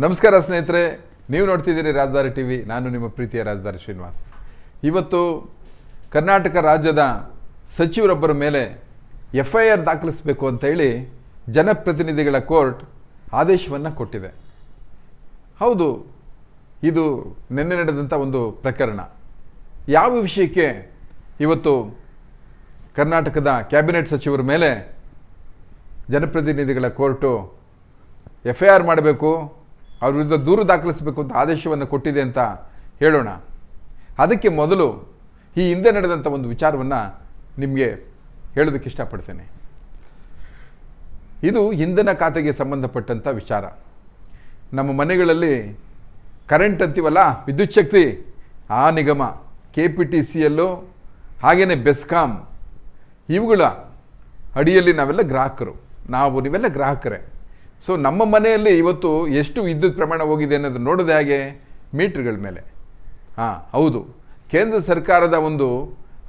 ನಮಸ್ಕಾರ ಸ್ನೇಹಿತರೆ, ನೀವು ನೋಡ್ತಿದ್ದೀರಿ ರಾಜಧಾರಿ ಟಿ ವಿ, ನಾನು ನಿಮ್ಮ ಪ್ರೀತಿಯ ರಾಜಧಾರಿ ಶ್ರೀನಿವಾಸ್. ಇವತ್ತು ಕರ್ನಾಟಕ ರಾಜ್ಯದ ಸಚಿವರೊಬ್ಬರ ಮೇಲೆ ಎಫ್ ಐ ಆರ್ ದಾಖಲಿಸಬೇಕು ಅಂತೇಳಿ ಜನಪ್ರತಿನಿಧಿಗಳ ಕೋರ್ಟ್ ಆದೇಶವನ್ನು ಕೊಟ್ಟಿದೆ. ಹೌದು, ಇದು ನಿನ್ನೆ ನಡೆದಂಥ ಒಂದು ಪ್ರಕರಣ. ಯಾವ ವಿಷಯಕ್ಕೆ ಇವತ್ತು ಕರ್ನಾಟಕದ ಕ್ಯಾಬಿನೆಟ್ ಸಚಿವರ ಮೇಲೆ ಜನಪ್ರತಿನಿಧಿಗಳ ಕೋರ್ಟು ಎಫ್ ಐ ಆರ್ ಮಾಡಬೇಕು ಅವ್ರ ವಿರುದ್ಧ ದೂರು ದಾಖಲಿಸಬೇಕು ಅಂತ ಆದೇಶವನ್ನು ಕೊಟ್ಟಿದೆ ಅಂತ ಹೇಳೋಣ. ಅದಕ್ಕೆ ಮೊದಲು ಈ ಹಿಂದೆ ನಡೆದಂಥ ಒಂದು ವಿಚಾರವನ್ನು ನಿಮಗೆ ಹೇಳೋದಕ್ಕೆ ಇಷ್ಟಪಡ್ತೇನೆ. ಇದು ಇಂಧನ ಖಾತೆಗೆ ಸಂಬಂಧಪಟ್ಟಂಥ ವಿಚಾರ. ನಮ್ಮ ಮನೆಗಳಲ್ಲಿ ಕರೆಂಟ್ ಅಂತೀವಲ್ಲ, ವಿದ್ಯುತ್ ಶಕ್ತಿ, ಆ ನಿಗಮ ಕೆ ಪಿ ಟಿ ಸಿ ಹಾಗೆಯೇ ಬೆಸ್ಕಾಮ್ ಇವುಗಳ ಅಡಿಯಲ್ಲಿ ನಾವೆಲ್ಲ ಗ್ರಾಹಕರು. ನಾವು ನೀವೆಲ್ಲ ಗ್ರಾಹಕರೇ. ಸೊ ನಮ್ಮ ಮನೆಯಲ್ಲಿ ಇವತ್ತು ಎಷ್ಟು ವಿದ್ಯುತ್ ಪ್ರಮಾಣ ಹೋಗಿದೆ ಅನ್ನೋದು ನೋಡೋದೇ ಹಾಗೆ ಮೀಟ್ರ್ಗಳ ಮೇಲೆ. ಹಾಂ, ಹೌದು. ಕೇಂದ್ರ ಸರ್ಕಾರದ ಒಂದು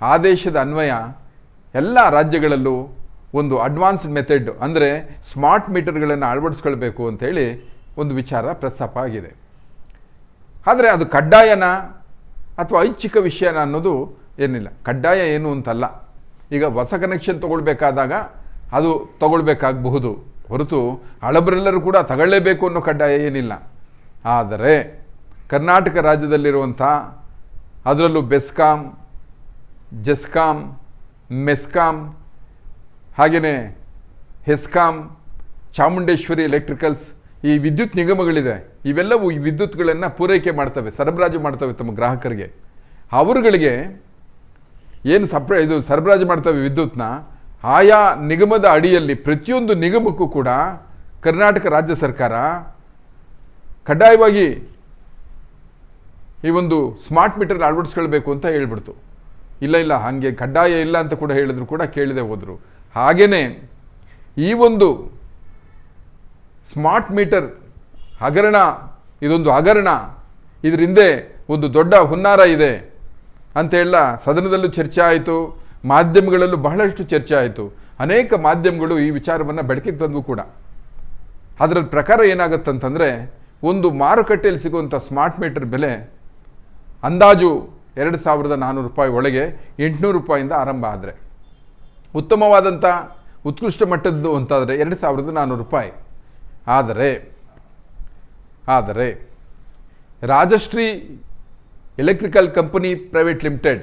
ಆದೇಶದ ಅನ್ವಯ ಎಲ್ಲ ರಾಜ್ಯಗಳಲ್ಲೂ ಒಂದು ಅಡ್ವಾನ್ಸ್ಡ್ ಮೆಥಡ್, ಅಂದರೆ ಸ್ಮಾರ್ಟ್ ಮೀಟರ್ಗಳನ್ನು ಅಳವಡಿಸ್ಕೊಳ್ಬೇಕು ಅಂಥೇಳಿ ಒಂದು ವಿಚಾರ ಪ್ರಸ್ತಾಪ ಆಗಿದೆ. ಆದರೆ ಅದು ಕಡ್ಡಾಯನ ಅಥವಾ ಐಚ್ಛಿಕ ವಿಷಯನ ಅನ್ನೋದು ಏನಿಲ್ಲ. ಕಡ್ಡಾಯ ಏನು ಅಂತಲ್ಲ. ಈಗ ಹೊಸ ಕನೆಕ್ಷನ್ ತೊಗೊಳ್ಬೇಕಾದಾಗ ಅದು ತಗೊಳ್ಬೇಕಾಗಬಹುದು. ಹೊರತು ಹಳಬರೆಲ್ಲರೂ ಕೂಡ ತಗೊಳ್ಳೇಬೇಕು ಅನ್ನೋ ಕಡ್ಡಾಯ ಏನಿಲ್ಲ. ಆದರೆ ಕರ್ನಾಟಕ ರಾಜ್ಯದಲ್ಲಿರುವಂಥ ಅದರಲ್ಲೂ ಬೆಸ್ಕಾಂ, ಜೆಸ್ಕಾಂ, ಮೆಸ್ಕಾಂ, ಹಾಗೆಯೇ ಹೆಸ್ಕಾಂ, ಚಾಮುಂಡೇಶ್ವರಿ ಎಲೆಕ್ಟ್ರಿಕಲ್ಸ್, ಈ ವಿದ್ಯುತ್ ನಿಗಮಗಳಿದೆ. ಇವೆಲ್ಲವೂ ಈ ವಿದ್ಯುತ್ಗಳನ್ನು ಪೂರೈಕೆ ಮಾಡ್ತವೆ, ಸರಬರಾಜು ಮಾಡ್ತವೆ ತಮ್ಮ ಗ್ರಾಹಕರಿಗೆ. ಅವರುಗಳಿಗೆ ಏನು ಸಪ್ರ, ಇದು ಸರಬರಾಜು ಮಾಡ್ತವೆ ವಿದ್ಯುತ್ನ ಆಯಾ ನಿಗಮದ ಅಡಿಯಲ್ಲಿ ಪ್ರತಿಯೊಂದು ನಿಗಮಕ್ಕೂ ಕೂಡ ಕರ್ನಾಟಕ ರಾಜ್ಯ ಸರ್ಕಾರ ಕಡ್ಡಾಯವಾಗಿ ಈ ಒಂದು ಸ್ಮಾರ್ಟ್ ಮೀಟರ್ ಅಳವಡಿಸ್ಕೊಳ್ಬೇಕು ಅಂತ ಹೇಳ್ಬಿಡ್ತು. ಇಲ್ಲ ಇಲ್ಲ, ಹಾಗೆ ಕಡ್ಡಾಯ ಇಲ್ಲ ಅಂತ ಕೂಡ ಹೇಳಿದ್ರು ಕೂಡ ಕೇಳಿದೆ ಹೋದರು. ಹಾಗೆಯೇ ಈ ಒಂದು ಸ್ಮಾರ್ಟ್ ಮೀಟರ್ ಹಗರಣ, ಇದೊಂದು ಹಗರಣ, ಇದರಿಂದೆ ಒಂದು ದೊಡ್ಡ ಹುನ್ನಾರ ಇದೆ ಅಂತೇಳ ಸದನದಲ್ಲೂ ಚರ್ಚೆ ಆಯಿತು. ಮಾಧ್ಯಮಗಳಲ್ಲೂ ಬಹಳಷ್ಟು ಚರ್ಚೆ ಆಯಿತು. ಅನೇಕ ಮಾಧ್ಯಮಗಳು ಈ ವಿಚಾರವನ್ನು ಬೆಳಕಿಗೆ ತಂದವು ಕೂಡ. ಅದರ ಪ್ರಕಾರ ಏನಾಗುತ್ತಂತಂದರೆ, ಒಂದು ಮಾರುಕಟ್ಟೆಯಲ್ಲಿ ಸಿಗುವಂಥ ಸ್ಮಾರ್ಟ್ ಮೀಟರ್ ಬೆಲೆ ಅಂದಾಜು ಎರಡು ಸಾವಿರದ ನಾನ್ನೂರು ರೂಪಾಯಿ ಒಳಗೆ ಎಂಟುನೂರು ರೂಪಾಯಿಂದ ಆರಂಭ ಆದರೆ ಉತ್ತಮವಾದಂಥ ಉತ್ಕೃಷ್ಟ ಮಟ್ಟದ್ದು ಅಂತಾದರೆ ಎರಡು ಸಾವಿರದ ನಾನ್ನೂರು ರೂಪಾಯಿ. ಆದರೆ ಆದರೆ Rajashree electrical company private limited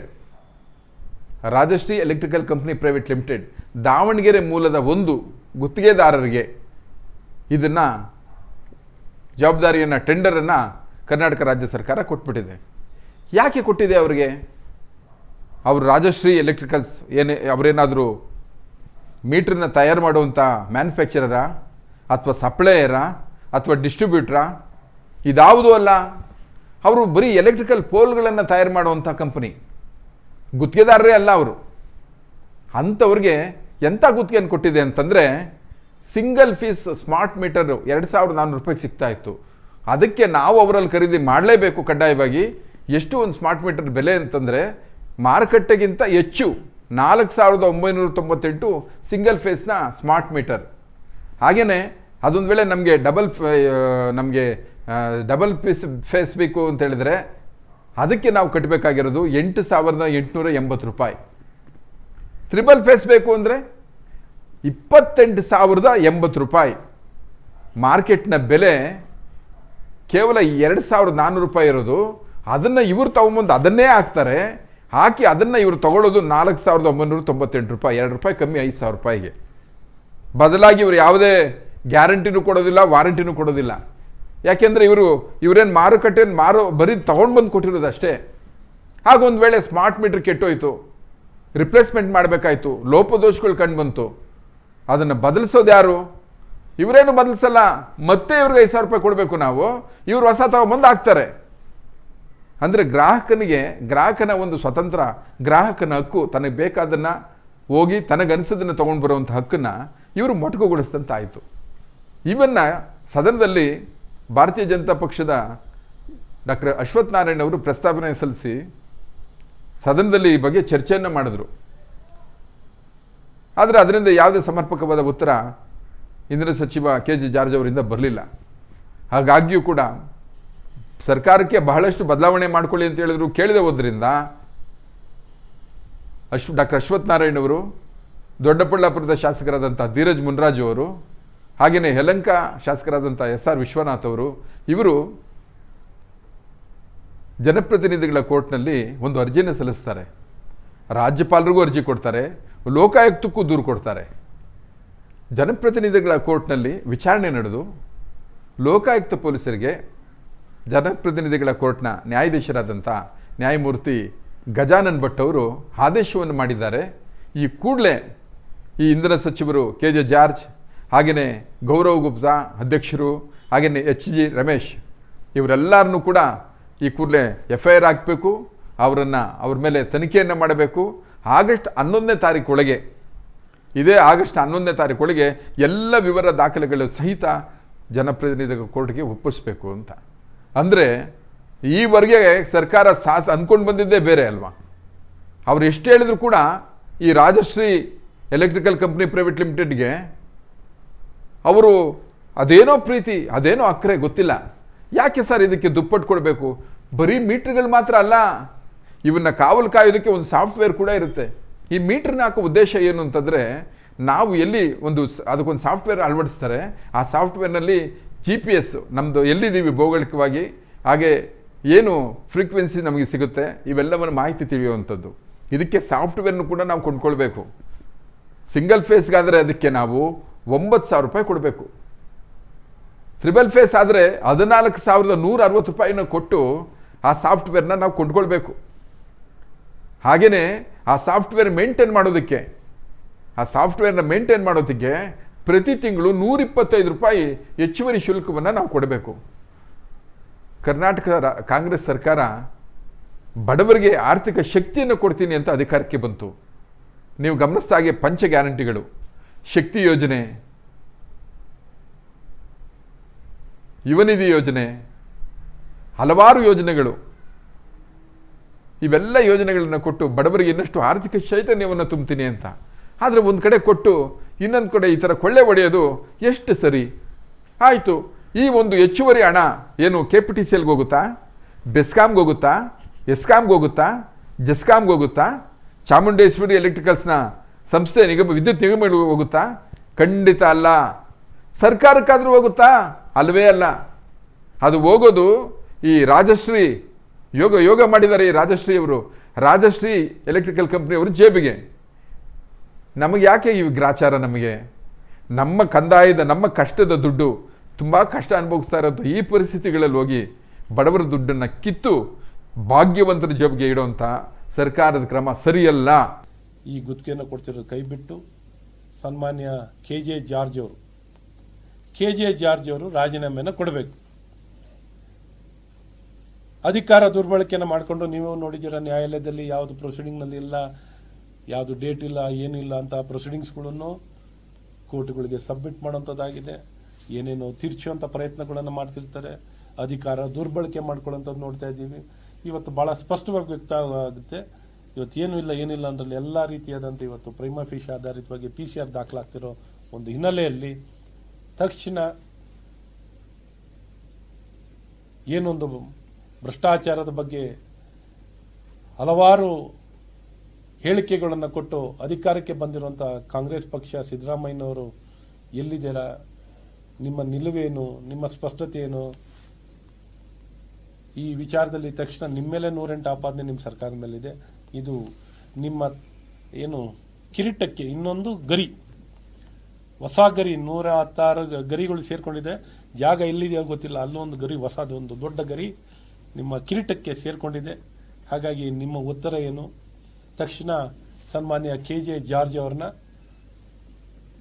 Rajashree electrical company private limited Davanagere ಮೂಲದ ಒಂದು ಗುತ್ತಿಗೆದಾರರಿಗೆ ಇದನ್ನು ಜವಾಬ್ದಾರಿಯನ್ನು, ಟೆಂಡರನ್ನು ಕರ್ನಾಟಕ ರಾಜ್ಯ ಸರ್ಕಾರ ಕೊಟ್ಬಿಟ್ಟಿದೆ. ಯಾಕೆ ಕೊಟ್ಟಿದೆ ಅವರಿಗೆ? ಅವರು ರಾಜಶ್ರೀ ಎಲೆಕ್ಟ್ರಿಕಲ್ಸ್ ಏನೇ, ಅವರೇನಾದರೂ ಮೀಟ್ರನ್ನ ತಯಾರು ಮಾಡುವಂಥ ಮ್ಯಾನುಫ್ಯಾಕ್ಚರರಾ ಅಥವಾ ಸಪ್ಲೈಯರಾ ಅಥವಾ ಡಿಸ್ಟ್ರಿಬ್ಯೂಟ್ರಾ? ಇದಾವುದೂ ಅಲ್ಲ. ಅವರು ಬರೀ ಎಲೆಕ್ಟ್ರಿಕಲ್ ಪೋಲ್ಗಳನ್ನು ತಯಾರು ಮಾಡುವಂಥ ಕಂಪನಿ. ಗುತ್ತಿಗೆದಾರರೇ ಅಲ್ಲ ಅವರು. ಅಂಥವ್ರಿಗೆ ಎಂಥ ಗುತ್ತಿಗೆಯನ್ನು ಕೊಟ್ಟಿದೆ ಅಂತಂದರೆ ಸಿಂಗಲ್ ಫೀಸ್ ಸ್ಮಾರ್ಟ್ ಮೀಟರು ಎರಡು ಸಾವಿರದ ನಾನ್ನೂರು ರೂಪಾಯಿಗೆ ಸಿಗ್ತಾ ಇತ್ತು. ಅದಕ್ಕೆ ನಾವು ಅವರಲ್ಲಿ ಖರೀದಿ ಮಾಡಲೇಬೇಕು ಕಡ್ಡಾಯವಾಗಿ. ಎಷ್ಟು ಒಂದು ಸ್ಮಾರ್ಟ್ ಮೀಟರ್ ಬೆಲೆ ಅಂತಂದರೆ ಮಾರುಕಟ್ಟೆಗಿಂತ ಹೆಚ್ಚು ನಾಲ್ಕು ಸಾವಿರದ ಒಂಬೈನೂರ ತೊಂಬತ್ತೆಂಟು ಸಿಂಗಲ್ ಫೇಸ್ನ ಸ್ಮಾರ್ಟ್ ಮೀಟರ್. ಹಾಗೆಯೇ ಅದೊಂದು ವೇಳೆ ನಮಗೆ ಡಬಲ್ ನಮಗೆ ಡಬಲ್ ಪೀಸ್ ಫೇಸ್ ಬೇಕು ಅಂತ ಹೇಳಿದ್ರೆ ಅದಕ್ಕೆ ನಾವು ಕಟ್ಟಬೇಕಾಗಿರೋದು ಎಂಟು ಸಾವಿರದ ಎಂಟುನೂರ ಎಂಬತ್ತು ರೂಪಾಯಿ. ತ್ರಿಬಲ್ ಫೇಸ್ ಬೇಕು ಅಂದರೆ ಇಪ್ಪತ್ತೆಂಟು ಸಾವಿರದ ಎಂಬತ್ತು ರೂಪಾಯಿ. ಮಾರ್ಕೆಟ್ನ ಬೆಲೆ ಕೇವಲ ಎರಡು ಸಾವಿರದ ನಾನ್ನೂರು ರೂಪಾಯಿ ಇರೋದು. ಅದನ್ನು ಇವರು ತಗೊಂಬಂದು ಅದನ್ನೇ ಹಾಕ್ತಾರೆ. ಹಾಕಿ ಅದನ್ನು ಇವರು ತಗೊಳ್ಳೋದು ನಾಲ್ಕು ಸಾವಿರದ ಒಂಬೈನೂರ ತೊಂಬತ್ತೆಂಟು ರೂಪಾಯಿ. ಎರಡು ರೂಪಾಯಿ ಕಮ್ಮಿ ಐದು ಸಾವಿರ ರೂಪಾಯಿಗೆ. ಬದಲಾಗಿ ಇವರು ಯಾವುದೇ ಗ್ಯಾರಂಟಿನೂ ಕೊಡೋದಿಲ್ಲ, ವಾರಂಟಿನೂ ಕೊಡೋದಿಲ್ಲ. ಯಾಕೆಂದರೆ ಇವರು, ಇವರೇನು ಮಾರುಕಟ್ಟೆಯನ್ನು ಮಾರೋ, ಬರೀ ತೊಗೊಂಡು ಬಂದು ಕೊಟ್ಟಿರೋದು ಅಷ್ಟೇ. ಹಾಗೊಂದು ವೇಳೆ ಸ್ಮಾರ್ಟ್ ಮೀಟ್ರ್ ಕೆಟ್ಟೋಯ್ತು ರಿಪ್ಲೇಸ್ಮೆಂಟ್ ಮಾಡಬೇಕಾಯ್ತು, ಲೋಪದೋಷಗಳು ಕಂಡು ಬಂತು. ಅದನ್ನು ಬದಲಿಸೋದು ಯಾರು? ಇವರೇನು ಬದಲಿಸಲ್ಲ, ಮತ್ತೆ ಇವ್ರಿಗೆ ಐದು ಸಾವಿರ ರೂಪಾಯಿ ಕೊಡಬೇಕು ನಾವು, ಇವರು ಹೊಸ ತಗೊಂಬಂದು ಹಾಕ್ತಾರೆ. ಅಂದರೆ ಗ್ರಾಹಕನಿಗೆ, ಗ್ರಾಹಕನ ಒಂದು ಸ್ವತಂತ್ರ, ಗ್ರಾಹಕನ ಹಕ್ಕು, ತನಗೆ ಬೇಕಾದನ್ನು ಹೋಗಿ ತನಗನಿಸೋದನ್ನು ತೊಗೊಂಡು ಬರುವಂಥ ಹಕ್ಕನ್ನು ಇವರು ಮೊಟಕುಗೊಳಿಸಿದಂತಾಯಿತು. ಇವನ್ನು ಸದನದಲ್ಲಿ ಭಾರತೀಯ ಜನತಾ ಪಕ್ಷದ ಡಾಕ್ಟರ್ ಅಶ್ವಥ್ ನಾರಾಯಣ್ ಅವರು ಪ್ರಸ್ತಾವನೆ ಸಲ್ಲಿಸಿ ಸದನದಲ್ಲಿ ಈ ಬಗ್ಗೆ ಚರ್ಚೆಯನ್ನು ಮಾಡಿದ್ರು. ಆದರೆ ಅದರಿಂದ ಯಾವುದೇ ಸಮರ್ಪಕವಾದ ಉತ್ತರ ಇಂದಿನ ಸಚಿವ ಕೆ ಜೆ ಜಾರ್ಜ್ ಅವರಿಂದ ಬರಲಿಲ್ಲ. ಹಾಗಾಗಿಯೂ ಕೂಡ ಸರ್ಕಾರಕ್ಕೆ ಬಹಳಷ್ಟು ಬದಲಾವಣೆ ಮಾಡ್ಕೊಳ್ಳಿ ಅಂತ ಹೇಳಿದ್ರು, ಕೇಳಿದೆ ಹೋದ್ರಿಂದ ಅಶ್ವ ಡಾಕ್ಟರ್ ಅಶ್ವಥ್ ನಾರಾಯಣ್ ಅವರು, ದೊಡ್ಡಬಳ್ಳಾಪುರದ ಶಾಸಕರಾದಂಥ ಧೀರಜ್ ಮುನ್ರಾಜ್ ಅವರು ಹಾಗೆಯೇ ಯಲಂಕ ಶಾಸಕರಾದಂಥ ಎಸ್ ಆರ್ ವಿಶ್ವನಾಥ್ ಅವರು, ಇವರು ಜನಪ್ರತಿನಿಧಿಗಳ ಕೋರ್ಟ್ನಲ್ಲಿ ಒಂದು ಅರ್ಜಿಯನ್ನು ಸಲ್ಲಿಸ್ತಾರೆ. ರಾಜ್ಯಪಾಲರಿಗೂ ಅರ್ಜಿ ಕೊಡ್ತಾರೆ, ಲೋಕಾಯುಕ್ತಕ್ಕೂ ದೂರು ಕೊಡ್ತಾರೆ. ಜನಪ್ರತಿನಿಧಿಗಳ ಕೋರ್ಟ್ನಲ್ಲಿ ವಿಚಾರಣೆ ನಡೆದು ಲೋಕಾಯುಕ್ತ ಪೊಲೀಸರಿಗೆ ಜನಪ್ರತಿನಿಧಿಗಳ ಕೋರ್ಟ್ನ ನ್ಯಾಯಾಧೀಶರಾದಂಥ ನ್ಯಾಯಮೂರ್ತಿ ಗಜಾನನ್ ಭಟ್ ಅವರು ಆದೇಶವನ್ನು ಮಾಡಿದ್ದಾರೆ. ಈ ಕೂಡಲೇ ಈ ಇಂಧನ ಸಚಿವರು ಕೆ ಜೆ ಜಾರ್ಜ್ ಹಾಗೆಯೇ ಗೌರವ್ ಗುಪ್ತಾ ಅಧ್ಯಕ್ಷರು ಹಾಗೆಯೇ ಎಚ್ ಜಿ ರಮೇಶ್ ಇವರೆಲ್ಲರನ್ನೂ ಕೂಡ ಈ ಕೂಡಲೇ ಎಫ್ ಐ ಆರ್ ಹಾಕಬೇಕು, ಅವರನ್ನು ಅವ್ರ ಮೇಲೆ ತನಿಖೆಯನ್ನು ಮಾಡಬೇಕು. ಆಗಸ್ಟ್ ಹನ್ನೊಂದನೇ ತಾರೀಕು ಒಳಗೆ, ಇದೇ ಆಗಸ್ಟ್ ಹನ್ನೊಂದನೇ ತಾರೀಕೊಳಗೆ ಎಲ್ಲ ವಿವರ ದಾಖಲೆಗಳು ಸಹಿತ ಜನಪ್ರತಿನಿಧಿಗಳ ಕೋರ್ಟ್ಗೆ ಒಪ್ಪಿಸ್ಬೇಕು ಅಂತ. ಅಂದರೆ ಈವರೆಗೆ ಸರ್ಕಾರ ಸಾಸ್ ಅಂದ್ಕೊಂಡು ಬಂದಿದ್ದೇ ಬೇರೆ ಅಲ್ವಾ? ಅವ್ರು ಎಷ್ಟು ಹೇಳಿದ್ರು ಕೂಡ ಈ ರಾಜಶ್ರೀ ಎಲೆಕ್ಟ್ರಿಕಲ್ ಕಂಪ್ನಿ ಪ್ರೈವೇಟ್ ಲಿಮಿಟೆಡ್ಗೆ ಅವರು ಅದೇನೋ ಪ್ರೀತಿ, ಅದೇನೋ ಅಕ್ಕರೆ, ಗೊತ್ತಿಲ್ಲ. ಯಾಕೆ ಸರ್ ಇದಕ್ಕೆ ದುಪ್ಪಟ್ಟು ಕೊಡಬೇಕು? ಬರೀ ಮೀಟ್ರ್ಗಳು ಮಾತ್ರ ಅಲ್ಲ, ಇವನ್ನ ಕಾವಲು ಕಾಯೋದಕ್ಕೆ ಒಂದು ಸಾಫ್ಟ್ವೇರ್ ಕೂಡ ಇರುತ್ತೆ. ಈ ಮೀಟ್ರನ್ನ ಹಾಕೋ ಉದ್ದೇಶ ಏನು ಅಂತಂದರೆ, ನಾವು ಎಲ್ಲಿ ಒಂದು ಅದಕ್ಕೊಂದು ಸಾಫ್ಟ್ವೇರ್ ಅಳವಡಿಸ್ತಾರೆ, ಆ ಸಾಫ್ಟ್ವೇರ್ನಲ್ಲಿ ಜಿ ಪಿ ಎಸ್ಸು ನಮ್ಮದು ಎಲ್ಲಿದ್ದೀವಿ ಭೌಗೋಳಿಕವಾಗಿ, ಹಾಗೆ ಏನು ಫ್ರೀಕ್ವೆನ್ಸಿ ನಮಗೆ ಸಿಗುತ್ತೆ, ಇವೆಲ್ಲವನ್ನು ಮಾಹಿತಿ ತಿಳಿಯುವಂಥದ್ದು. ಇದಕ್ಕೆ ಸಾಫ್ಟ್ವೇರ್ನು ಕೂಡ ನಾವು ಕೊಂಡ್ಕೊಳ್ಬೇಕು. ಸಿಂಗಲ್ ಫೇಸ್ಗಾದರೆ ಅದಕ್ಕೆ ನಾವು ಒಂಬತ್ತು ಸಾವಿರ ರೂಪಾಯಿ ಕೊಡಬೇಕು. ತ್ರಿಬಲ್ ಫೇಸ್ ಆದರೆ ಹದಿನಾಲ್ಕು ಸಾವಿರದ ನೂರ ಅರವತ್ತು ರೂಪಾಯಿನ ಕೊಟ್ಟು ಆ ಸಾಫ್ಟ್ವೇರ್ನ ನಾವು ಕೊಂಡ್ಕೊಳ್ಬೇಕು. ಹಾಗೆಯೇ ಆ ಸಾಫ್ಟ್ವೇರ್ ಮೇಂಟೈನ್ ಮಾಡೋದಕ್ಕೆ, ಆ ಸಾಫ್ಟ್ವೇರ್ನ ಮೇಂಟೈನ್ ಮಾಡೋದಕ್ಕೆ ಪ್ರತಿ ತಿಂಗಳು ನೂರಿಪ್ಪತ್ತೈದು ರೂಪಾಯಿ ಹೆಚ್ಚುವರಿ ಶುಲ್ಕವನ್ನು ನಾವು ಕೊಡಬೇಕು. ಕರ್ನಾಟಕ ಕಾಂಗ್ರೆಸ್ ಸರ್ಕಾರ ಬಡವರಿಗೆ ಆರ್ಥಿಕ ಶಕ್ತಿಯನ್ನು ಕೊಡ್ತೀನಿ ಅಂತ ಅಧಿಕಾರಕ್ಕೆ ಬಂತು. ನೀವು ಗಮನಿಸಿದ ಹಾಗೆ ಪಂಚ ಗ್ಯಾರಂಟಿಗಳು. ಶಕ್ತಿ ಯೋಜನೆ, ಯುವನಿಧಿ ಯೋಜನೆ, ಹಲವಾರು ಯೋಜನೆಗಳು. ಇವೆಲ್ಲ ಯೋಜನೆಗಳನ್ನು ಕೊಟ್ಟು ಬಡವರಿಗೆ ಇನ್ನಷ್ಟು ಆರ್ಥಿಕ ಚೈತನ್ಯವನ್ನು ತುಂಬ್ತೀನಿ ಅಂತ. ಆದರೆ ಒಂದು ಕಡೆ ಕೊಟ್ಟು ಇನ್ನೊಂದು ಕಡೆ ಈ ಥರ ಕೊಳ್ಳೆ ಹೊಡೆಯೋದು ಎಷ್ಟು ಸರಿ? ಆಯಿತು, ಈ ಒಂದು ಹೆಚ್ಚುವರಿ ಹಣ ಏನು ಕೆ ಪಿ ಟಿ ಸಿ ಎಲ್ಗೆ ಹೋಗುತ್ತಾ? ಬೆಸ್ಕಾಮ್ಗೆ ಹೋಗುತ್ತಾ? ಎಸ್ಕಾಮ್ಗೆ ಹೋಗುತ್ತಾ? ಜೆಸ್ಕಾಮ್ಗೆ ಹೋಗುತ್ತಾ? ಚಾಮುಂಡೇಶ್ವರಿ ಎಲೆಕ್ಟ್ರಿಕಲ್ಸ್ನ ಸಂಸ್ಥೆ ನಿಗಮ ವಿದ್ಯುತ್ ನಿಗಮಗಳಿಗೆ ಹೋಗುತ್ತಾ? ಖಂಡಿತ ಅಲ್ಲ. ಸರ್ಕಾರಕ್ಕಾದರೂ ಹೋಗುತ್ತಾ? ಅಲ್ವೇ ಅಲ್ಲ. ಅದು ಹೋಗೋದು ಈ ರಾಜಶ್ರೀ ಯೋಗ ಯೋಗ ಮಾಡಿದ್ದಾರೆ ಈ ರಾಜಶ್ರೀ ಅವರು. ರಾಜಶ್ರೀ ಎಲೆಕ್ಟ್ರಿಕಲ್ ಕಂಪ್ನಿಯವರು ಜೇಬಿಗೆ. ನಮಗೆ ಯಾಕೆ ಈ ಗ್ರಾಚಾರ ನಮಗೆ? ನಮ್ಮ ಕಂದಾಯದ, ನಮ್ಮ ಕಷ್ಟದ ದುಡ್ಡು ತುಂಬ ಕಷ್ಟ ಅನುಭವಿಸ್ತಾ ಇರೋದು ಈ ಪರಿಸ್ಥಿತಿಗಳಲ್ಲಿ ಹೋಗಿ ಬಡವರ ದುಡ್ಡನ್ನು ಕಿತ್ತು ಭಾಗ್ಯವಂತರ ಜೇಬಿಗೆ ಇಡುವಂಥ ಸರ್ಕಾರದ ಕ್ರಮ ಸರಿಯಲ್ಲ. ಈ ಗುತ್ತಿಗೆಯನ್ನು ಕೊಡ್ತಿರೋದು ಕೈ ಬಿಟ್ಟು ಸನ್ಮಾನ್ಯ ಕೆ ಜೆ ಜಾರ್ಜ್ ಅವರು. ಕೆ ಜೆ ಜಾರ್ಜ್ ಅವರು ರಾಜೀನಾಮೆಯನ್ನು ಕೊಡಬೇಕು. ಅಧಿಕಾರ ದುರ್ಬಳಕೆಯನ್ನು ಮಾಡಿಕೊಂಡು ನೀವು ನೋಡಿದ್ದೀರ, ನ್ಯಾಯಾಲಯದಲ್ಲಿ ಯಾವುದು ಪ್ರೊಸೀಡಿಂಗ್ನಲ್ಲಿ ಇಲ್ಲ, ಯಾವುದು ಡೇಟ್ ಇಲ್ಲ, ಏನಿಲ್ಲ ಅಂತ ಪ್ರೊಸೀಡಿಂಗ್ಸ್ಗಳನ್ನು ಕೋರ್ಟ್ಗಳಿಗೆ ಸಬ್ಮಿಟ್ ಮಾಡೋಂಥದ್ದಾಗಿದೆ ಏನೇನೋ ತೀರ್ಚುವಂಥ ಪ್ರಯತ್ನಗಳನ್ನು ಮಾಡ್ತಿರ್ತಾರೆ, ಅಧಿಕಾರ ದುರ್ಬಳಕೆ ಮಾಡ್ಕೊಳ್ಳೋಂಥದ್ದು ನೋಡ್ತಾ ಇದ್ದೀವಿ. ಇವತ್ತು ಭಾಳ ಸ್ಪಷ್ಟವಾಗಿ ವ್ಯಕ್ತ ಆಗುತ್ತೆ ಇವತ್ತು ಏನೂ ಇಲ್ಲ, ಏನಿಲ್ಲ ಅಂದ್ರಲ್ಲಿ ಎಲ್ಲ ರೀತಿಯಾದಂಥ ಇವತ್ತು ಪ್ರೈಮಾ ಫಿಶ್ ಆಧಾರಿತವಾಗಿ ಪಿ ಸಿ ಆರ್ ದಾಖಲಾಗ್ತಿರೋ ಒಂದು ಹಿನ್ನೆಲೆಯಲ್ಲಿ ತಕ್ಷಣ ಏನೊಂದು ಭ್ರಷ್ಟಾಚಾರದ ಬಗ್ಗೆ ಹಲವಾರು ಹೇಳಿಕೆಗಳನ್ನು ಕೊಟ್ಟು ಅಧಿಕಾರಕ್ಕೆ ಬಂದಿರುವಂಥ ಕಾಂಗ್ರೆಸ್ ಪಕ್ಷ ಸಿದ್ದರಾಮಯ್ಯನವರು ಎಲ್ಲಿದ್ದೀರಾ? ನಿಮ್ಮ ನಿಲುವೇನು? ನಿಮ್ಮ ಸ್ಪಷ್ಟತೆ ಏನು ಈ ವಿಚಾರದಲ್ಲಿ ತಕ್ಷಣ ನಿಮ್ಮ ಮೇಲೆ ನೂರೆಂಟು ಆಪಾದನೆ ನಿಮ್ಮ ಸರ್ಕಾರದ ಮೇಲಿದೆ. ಇದು ನಿಮ್ಮ ಏನು ಕಿರೀಟಕ್ಕೆ ಇನ್ನೊಂದು ಗರಿ. ಹೊಸ ಗರಿ, ನೂರ ಹತ್ತಾರು ಗರಿಗಳು ಸೇರ್ಕೊಂಡಿದೆ. ಜಾಗ ಎಲ್ಲಿದೆಯೋ ಗೊತ್ತಿಲ್ಲ. ಅಲ್ಲೊಂದು ಗರಿ, ಹೊಸದು ಒಂದು ದೊಡ್ಡ ಗರಿ ನಿಮ್ಮ ಕಿರೀಟಕ್ಕೆ ಸೇರ್ಕೊಂಡಿದೆ. ಹಾಗಾಗಿ ನಿಮ್ಮ ಉತ್ತರ ಏನು? ತಕ್ಷಣ ಸನ್ಮಾನ್ಯ ಕೆ ಜೆ ಜಾರ್ಜ್ ಅವ್ರನ್ನ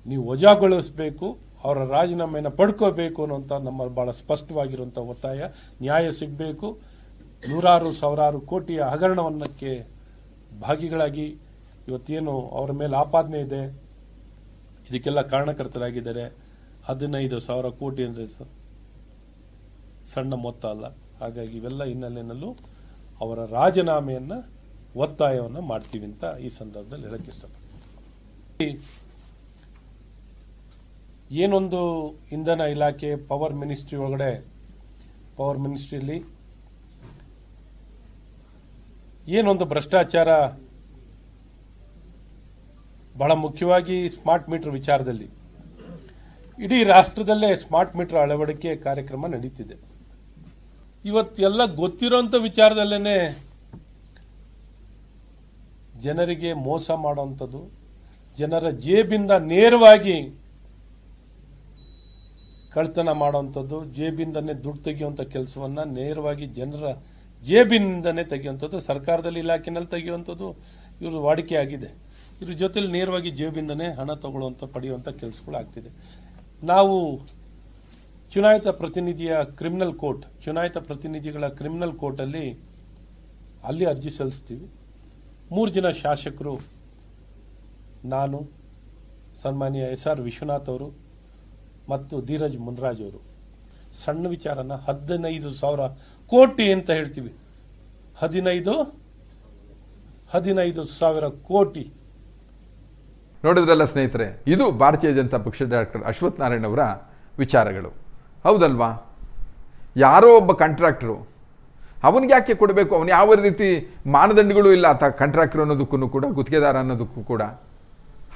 ನೀವು ವಜಾಗೊಳಿಸಬೇಕು, ಅವರ ರಾಜೀನಾಮೆಯನ್ನು ಪಡ್ಕೋಬೇಕು ಅನ್ನುವಂಥ ನಮ್ಮ ಬಹಳ ಸ್ಪಷ್ಟವಾಗಿರುವಂಥ ಒತ್ತಾಯ. ನ್ಯಾಯ ಸಿಗಬೇಕು. ನೂರಾರು, ಸಾವಿರಾರು ಕೋಟಿಯ ಹಗರಣವನ್ನಕ್ಕೆ ಭಾಗಿಗಳಾಗಿ ಇವತ್ತೇನು ಅವರ ಮೇಲೆ ಆಪಾದನೆ ಇದೆ, ಇದಕ್ಕೆಲ್ಲ ಕಾರಣಕರ್ತರಾಗಿದ್ದಾರೆ. ಹದಿನೈದು ಸಾವಿರ ಕೋಟಿ ಅಂದರೆ ಸಣ್ಣ ಮೊತ್ತ ಅಲ್ಲ. ಹಾಗಾಗಿ ಇವೆಲ್ಲ ಹಿನ್ನೆಲೆಯಲ್ಲೂ ಅವರ ರಾಜೀನಾಮೆಯನ್ನು, ಒತ್ತಾಯವನ್ನು ಮಾಡ್ತೀವಿ ಅಂತ ಈ ಸಂದರ್ಭದಲ್ಲಿ ಹೇಳಕ್ಕೆ ಇಷ್ಟಪಡ್ತೀನಿ. ಏನೊಂದು ಇಂಧನ ಇಲಾಖೆ, ಪವರ್ ಮಿನಿಸ್ಟ್ರಿ ಒಳಗಡೆ, ಪವರ್ ಮಿನಿಸ್ಟ್ರಿಯಲ್ಲಿ ಏನೊಂದು ಭ್ರಷ್ಟಾಚಾರ ಬಹಳ ಮುಖ್ಯವಾಗಿ ಸ್ಮಾರ್ಟ್ ಮೀಟರ್ ವಿಚಾರದಲ್ಲಿ. ಇಡೀ ರಾಷ್ಟ್ರದಲ್ಲೇ ಸ್ಮಾರ್ಟ್ ಮೀಟರ್ ಅಳವಡಿಕೆ ಕಾರ್ಯಕ್ರಮ ನಡೀತಿದೆ. ಇವತ್ತೆಲ್ಲ ಗೊತ್ತಿರೋಂಥ ವಿಚಾರದಲ್ಲೇನೆ ಜನರಿಗೆ ಮೋಸ ಮಾಡುವಂಥದ್ದು ಜನರ ಜೇಬಿಂದ ನೇರವಾಗಿ ಕಳ್ತನ ಮಾಡುವಂಥದ್ದು ಜೇಬಿಂದನೇ ದುಡ್ಡು ತೆಗೆಯುವಂಥ ಕೆಲಸವನ್ನ ನೇರವಾಗಿ ಜನರ ಜೇಬಿನಿಂದನೇ ತೆಗೆಯುವಂಥದ್ದು, ಸರ್ಕಾರದಲ್ಲಿ ಇಲಾಖೆನಲ್ಲಿ ತೆಗೆಯುವಂಥದ್ದು ಇವರು ವಾಡಿಕೆ ಆಗಿದೆ. ಇದ್ರ ಜೊತೆಲಿ ನೇರವಾಗಿ ಜೇಬಿಂದನೇ ಹಣ ತಗೊಳ್ಳುವಂಥ, ಪಡೆಯುವಂಥ ಕೆಲಸಗಳಾಗ್ತಿದೆ ನಾವು ಚುನಾಯಿತ ಪ್ರತಿನಿಧಿಯ ಕ್ರಿಮಿನಲ್ ಕೋರ್ಟ್, ಚುನಾಯಿತ ಪ್ರತಿನಿಧಿಗಳ ಕ್ರಿಮಿನಲ್ ಕೋರ್ಟಲ್ಲಿ ಅಲ್ಲಿ ಅರ್ಜಿ ಸಲ್ಲಿಸ್ತೀವಿ. ಮೂರು ಜನ ಶಾಸಕರು, ನಾನು, ಸನ್ಮಾನ್ಯ ಎಸ್ ಆರ್ ವಿಶ್ವನಾಥ್ ಅವರು ಮತ್ತು ಧೀರಜ್ ಮುನ್ರಾಜ್ ಅವರು. ಸಣ್ಣ ವಿಚಾರನ, ಹದಿನೈದು ಸಾವಿರ ಕೋಟಿ ಅಂತ ಹೇಳ್ತೀವಿ. ಹದಿನೈದು ಹದಿನೈದು ಸಾವಿರ ಕೋಟಿ. ನೋಡಿದ್ರಲ್ಲ ಸ್ನೇಹಿತರೆ, ಇದು ಭಾರತೀಯ ಜನತಾ ಪಕ್ಷದ ಡಾಕ್ಟರ್ ಅಶ್ವಥ್ ನಾರಾಯಣ ಅವರ ವಿಚಾರಗಳು. ಹೌದಲ್ವಾ? ಯಾರೋ ಒಬ್ಬ ಕಾಂಟ್ರಾಕ್ಟ್ರು ಅವನಿಗೆ ಯಾಕೆ ಕೊಡಬೇಕು? ಅವನು ಯಾವ ರೀತಿ ಮಾನದಂಡಗಳು ಇಲ್ಲ ಆತ ಕಾಂಟ್ರಾಕ್ಟರ್ ಅನ್ನೋದಕ್ಕೂ ಕೂಡ, ಗುತ್ತಿಗೆದಾರ ಅನ್ನೋದಕ್ಕೂ ಕೂಡ.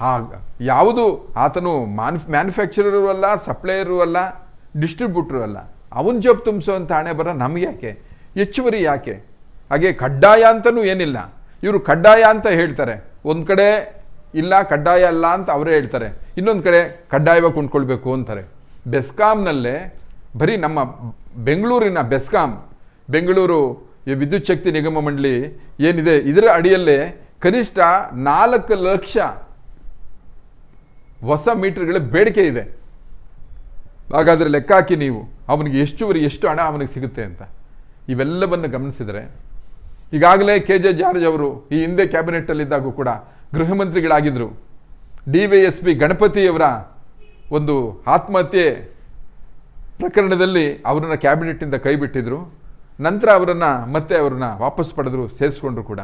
ಹಾಗ, ಯಾವುದು ಆತನು ಮಾನ್ ಮ್ಯಾನುಫ್ಯಾಕ್ಚರರು ಅಲ್ಲ ಸಪ್ಲೈಯರು ಅಲ್ಲ ಡಿಸ್ಟ್ರಿಬ್ಯೂಟ್ರು ಅಲ್ಲ. ಅವನ ಜಾಬ್ ತುಂಬಿಸೋವಂಥ ಹಣೆ ಬರ ನಮಗ್ಯಾಕೆ ಹೆಚ್ಚುವರಿ ಯಾಕೆ? ಹಾಗೆ ಕಡ್ಡಾಯ ಅಂತಲೂ ಏನಿಲ್ಲ. ಇವರು ಕಡ್ಡಾಯ ಅಂತ ಹೇಳ್ತಾರೆ. ಒಂದು ಕಡೆ ಇಲ್ಲ, ಕಡ್ಡಾಯ ಅಲ್ಲ ಅಂತ ಅವರೇ ಹೇಳ್ತಾರೆ. ಇನ್ನೊಂದು ಕಡೆ ಕಡ್ಡಾಯವಾಗಿ ಕೊಂಡ್ಕೊಳ್ಬೇಕು ಅಂತಾರೆ. ಬೆಸ್ಕಾಂನಲ್ಲೇ ಬರೀ ನಮ್ಮ ಬೆಂಗಳೂರಿನ ಬೆಸ್ಕಾಂ, ಬೆಂಗಳೂರು ವಿದ್ಯುತ್ ಶಕ್ತಿ ನಿಗಮ ಮಂಡಳಿ ಏನಿದೆ, ಇದರ ಅಡಿಯಲ್ಲೇ ಕನಿಷ್ಠ ನಾಲ್ಕು ಲಕ್ಷ ಹೊಸ ಮೀಟರ್ಗಳ ಬೇಡಿಕೆ ಇದೆ. ಹಾಗಾದರೆ ಲೆಕ್ಕ ಹಾಕಿ ನೀವು. ಅವನಿಗೆ ಎಷ್ಟುವರೆ ಎಷ್ಟು ಹಣ ಅವನಿಗೆ ಸಿಗುತ್ತೆ ಅಂತ. ಇವೆಲ್ಲವನ್ನು ಗಮನಿಸಿದರೆ, ಈಗಾಗಲೇ ಕೆ ಜೆ ಜಾರ್ಜ್ ಅವರು ಈ ಹಿಂದೆ ಕ್ಯಾಬಿನೆಟ್ಟಲ್ಲಿದ್ದಾಗೂ ಕೂಡ ಗೃಹ ಮಂತ್ರಿಗಳಾಗಿದ್ದರು ಡಿ ವೈ ಎಸ್ ಪಿ ಗಣಪತಿಯವರ ಒಂದು ಆತ್ಮಹತ್ಯೆ ಪ್ರಕರಣದಲ್ಲಿ ಅವರನ್ನು ಕ್ಯಾಬಿನೆಟ್ಟಿಂದ ಕೈಬಿಟ್ಟಿದ್ರು. ನಂತರ ಅವರನ್ನು ಮತ್ತೆ ಅವರನ್ನ ವಾಪಸ್ ಪಡೆದ್ರು, ಸೇರಿಸ್ಕೊಂಡ್ರು ಕೂಡ.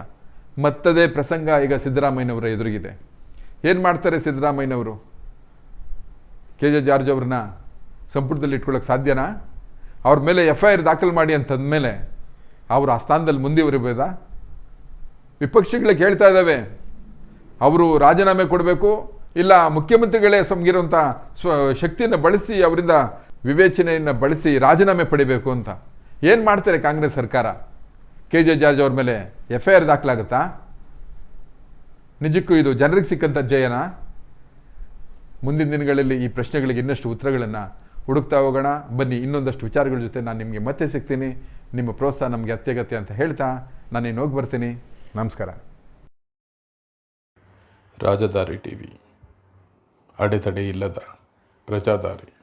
ಮತ್ತದೇ ಪ್ರಸಂಗ ಈಗ ಸಿದ್ದರಾಮಯ್ಯನವರ ಎದುರಿಗಿದೆ. ಏನು ಮಾಡ್ತಾರೆ ಸಿದ್ದರಾಮಯ್ಯನವರು? ಕೆ ಜೆ ಜಾರ್ಜ್ ಅವ್ರನ್ನ ಸಂಪುಟದಲ್ಲಿ ಇಟ್ಕೊಳ್ಳೋಕೆ ಸಾಧ್ಯನಾ? ಅವ್ರ ಮೇಲೆ ಎಫ್ ಐ ಆರ್ ದಾಖಲು ಮಾಡಿ ಅಂತಂದಮೇಲೆ ಅವರು ಆ ಸ್ಥಾನದಲ್ಲಿ ಮುಂದುವರಿಬೋದಾ ವಿಪಕ್ಷಗಳಿಗೆ ಹೇಳ್ತಾ ಇದ್ದಾವೆ ಅವರು ರಾಜೀನಾಮೆ ಕೊಡಬೇಕು, ಇಲ್ಲ ಮುಖ್ಯಮಂತ್ರಿಗಳೇ ಸಮಗಿರುವಂಥ ಸ್ವ ಶಕ್ತಿಯನ್ನು ಬಳಸಿ ಅವರಿಂದ ವಿವೇಚನೆಯನ್ನು ಬಳಸಿ ರಾಜೀನಾಮೆ ಪಡಿಬೇಕು ಅಂತ. ಏನು ಮಾಡ್ತಾರೆ ಕಾಂಗ್ರೆಸ್ ಸರ್ಕಾರ? ಕೆ ಜೆ ಜಾರ್ಜ್ ಅವ್ರ ಮೇಲೆ ಎಫ್ ಐ ಆರ್ ದಾಖಲಾಗುತ್ತಾ? ನಿಜಕ್ಕೂ ಇದು ಜನರಿಗೆ ಸಿಕ್ಕಂಥ ಜಯನ ಮುಂದಿನ ದಿನಗಳಲ್ಲಿ ಈ ಪ್ರಶ್ನೆಗಳಿಗೆ ಇನ್ನಷ್ಟು ಉತ್ತರಗಳನ್ನು ಹುಡುಕ್ತಾ ಹೋಗೋಣ. ಬನ್ನಿ, ಇನ್ನೊಂದಷ್ಟು ವಿಚಾರಗಳ ಜೊತೆ ನಾನು ನಿಮಗೆ ಮತ್ತೆ ಸಿಗ್ತೀನಿ. ನಿಮ್ಮ ಪ್ರೋತ್ಸಾಹ ನಮಗೆ ಅತ್ಯಗತ್ಯ ಅಂತ ಹೇಳ್ತಾ ನಾನೇನು ಹೋಗಿ ಬರ್ತೀನಿ. ನಮಸ್ಕಾರ. ರಾಜಧಾರಿ ಟಿ ವಿ ಅಡೆತಡೆ ಇಲ್ಲದ ಪ್ರಜಾದಾರಿ.